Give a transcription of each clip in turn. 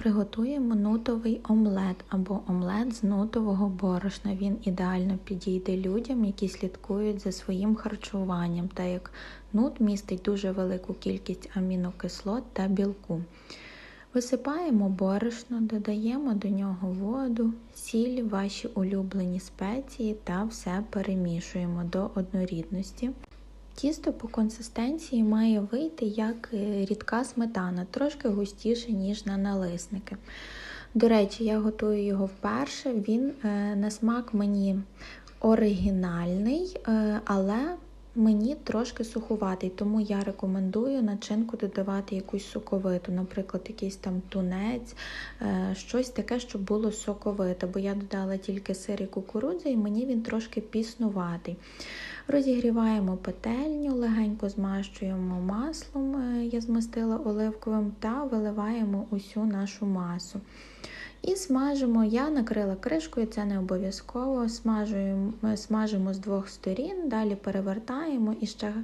Приготуємо нутовий омлет або омлет з нутового борошна. Він ідеально підійде людям, які слідкують за своїм харчуванням, так як нут містить дуже велику кількість амінокислот та білку. Висипаємо борошно, додаємо до нього воду, сіль, ваші улюблені спеції та все перемішуємо до однорідності. Тісто по консистенції має вийти як е, рідка сметана, трошки густіше, ніж на налисники. До речі, я готую його вперше. Він е, на смак мені оригінальний, е, але мені трошки сухуватий, тому я рекомендую начинку додавати якусь соковиту, наприклад, якийсь там тунець, щось таке, щоб було соковите, бо я додала тільки сир і кукурудзу, і мені він трошки піснуватий. Розігріваємо петельню, легенько змащуємо маслом, я змастила оливковим, та виливаємо усю нашу масу. І смажимо, я накрила кришкою, це не обов'язково. Смажимо з двох сторін, далі перевертаємо і ще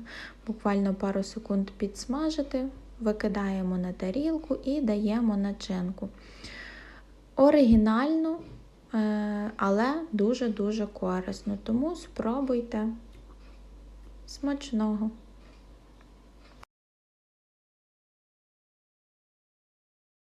буквально пару секунд підсмажити, викидаємо на тарілку і даємо начинку. Оригінально, але дуже-дуже корисно, тому спробуйте. Смачного!